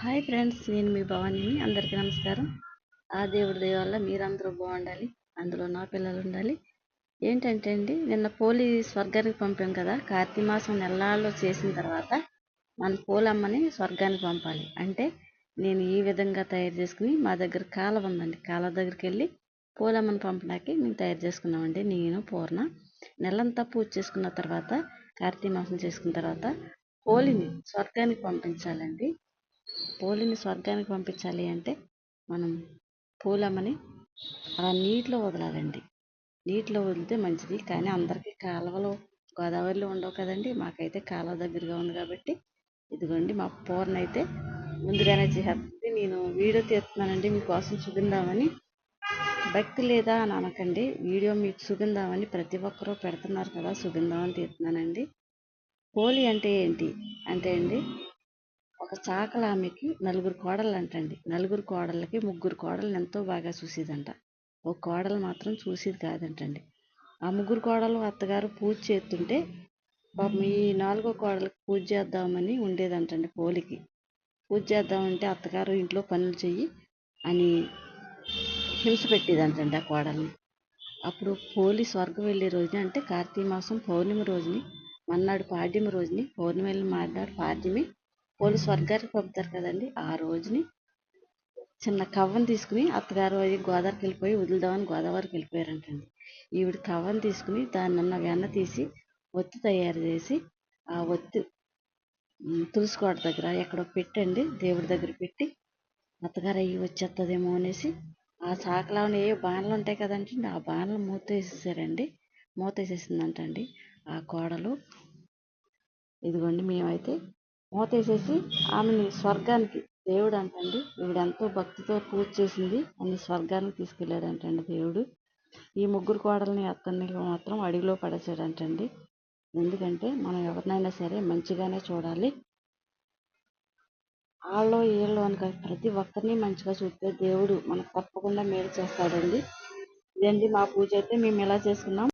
Hi friends నేను మీ భవానీని అందరికీ నమస్కారం. ఆ దేవుడి దయవల్ల మీరందరూ బాగుండాలి అందులో నా పిల్లలు ఉండాలి. ఏంటంటే అండి నిన్న పోలి స్వర్గానికి పంపాం కదా కార్తీక మాసం నెలల్లో చేసిన తర్వాత మన పోలమ్మని స్వర్గానికి పంపాలి. అంటే నేను ఈ విధంగా తయారు చేసుకుని మా దగ్గర కాలం ఉందండి కాలం దగ్గరికి వెళ్ళి పోలమ్మని పంపడానికి మేము తయారు చేసుకున్నామండి నేను పూర్ణ. నెలంతా పూజ చేసుకున్న తర్వాత కార్తీక మాసం చేసుకున్న తర్వాత పోలిని స్వర్గానికి పంపించాలండి. పూలని స్వర్గానికి పంపించాలి అంటే మనం పూలమ్మని అలా నీటిలో వదలాలండి. నీటిలో వదిలితే మంచిది. కానీ అందరికీ కాలువలు గోదావరిలో ఉండవు కదండి. మాకైతే కాలువ దగ్గరగా ఉంది కాబట్టి ఇదిగోండి మా పూర్ణ అయితే ముందుగానే చేస్తుంది నేను వీడియో తీస్తున్నానండి. మీకోసం చూపిందామని. భక్తి లేదా అని అనకండి. వీడియో మీకు చూపిందామని ప్రతి ఒక్కరూ పెడుతున్నారు కదా. చూపిందామని తీస్తున్నానండి. హోలీ అంటే ఏంటి? అంటే అండి ఒక చాకల ఆమెకి నలుగురు కోడలు అంటండి నలుగురు కోడళ్ళకి ముగ్గురు కోడలు ఎంతో బాగా చూసేదంట. ఒక కోడలు మాత్రం చూసేది కాదంటండి. ఆ ముగ్గురు కోడలు అత్తగారు పూజ చేస్తుంటే పాపం ఈ నాలుగో కోడలకు పూజ చేద్దామని ఉండేదంటండి పోలికి. పూజ చేద్దామంటే అత్తగారు ఇంట్లో పనులు చెయ్యి అని హింస పెట్టేదంటండి ఆ కోడల్ని. అప్పుడు పోలి స్వర్గం వెళ్ళే రోజున అంటే కార్తీక మాసం పౌర్ణమి రోజుని మన్నాడు పాడ్యమి రోజుని పౌర్ణమి వెళ్ళిన మాట్లాడు పాడ్యమి పోలీస్ స్వర్గానికి పంపుతారు కదండి. ఆ రోజుని చిన్న కవ్వను తీసుకుని అత్తగారు అది గోదావరికి వెళ్ళిపోయి వదులుదామని గోదావరికి వెళ్ళిపోయారంటండి. ఈవిడ కవ్వను తీసుకుని దాన్ని ఉన్న వెన్న తీసి ఒత్తి తయారు చేసి ఆ ఒత్తి తులుసుకోట దగ్గర ఎక్కడో పెట్టండి దేవుడి దగ్గర పెట్టి అత్తగారు అయ్యి వచ్చేస్తుందేమో అనేసి ఆ చాకలో ఏ బాణలు ఉంటాయి కదండి ఆ బాణలు మూత వేసేసారండి మూత వేసేసిందంటండి ఆ కోడలు ఇదిగోండి మేమైతే మూతేసేసి ఆమెని స్వర్గానికి దేవుడు అంటండి ఈవిడ ఎంతో భక్తితో పూజ చేసింది. అని స్వర్గానికి తీసుకెళ్ళాడంటండి దేవుడు. ఈ ముగ్గురు కోడల్ని అత్తని మాత్రం అడవిలో పడేసాడంటండి ఎందుకంటే మనం ఎవరినైనా సరే మంచిగానే చూడాలి. వాళ్ళు వీళ్ళు అనుక ప్రతి ఒక్కరిని మంచిగా చూస్తే దేవుడు మనకు తప్పకుండా మేలు చేస్తాడండి. ఇదండి మా పూజ అయితే మేము ఇలా చేసుకున్నాం.